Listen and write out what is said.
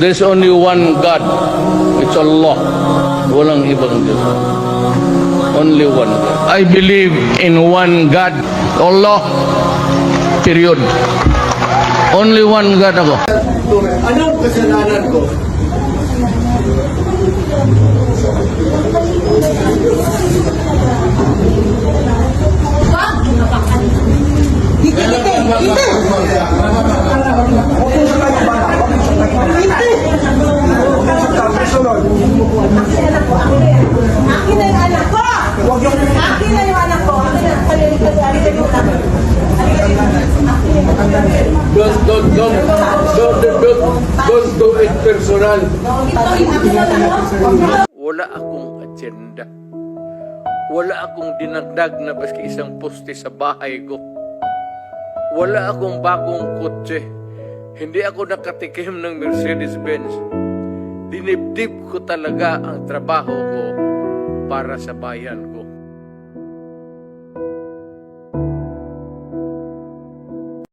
There's only one God. It's Allah. Walang ibang Diyos. Only one God. I believe in one God. Allah. Period. Only one God ako. Anong kasalanan ko? Dito, dito, dito. Akin na yung anak ko! Akin na yung anak ko! Akin na, paliligtas, paliligtas yung anak ko. Don't, don't, don't, don't, don't, don't do it personal. Wala akong agenda. Wala akong dinagdag na baski isang poste sa bahay ko. Wala akong bagong kotse. Hindi ako nakatikim ng Mercedes-Benz. Dinibdib ko talaga ang trabaho ko para sa bayan ko.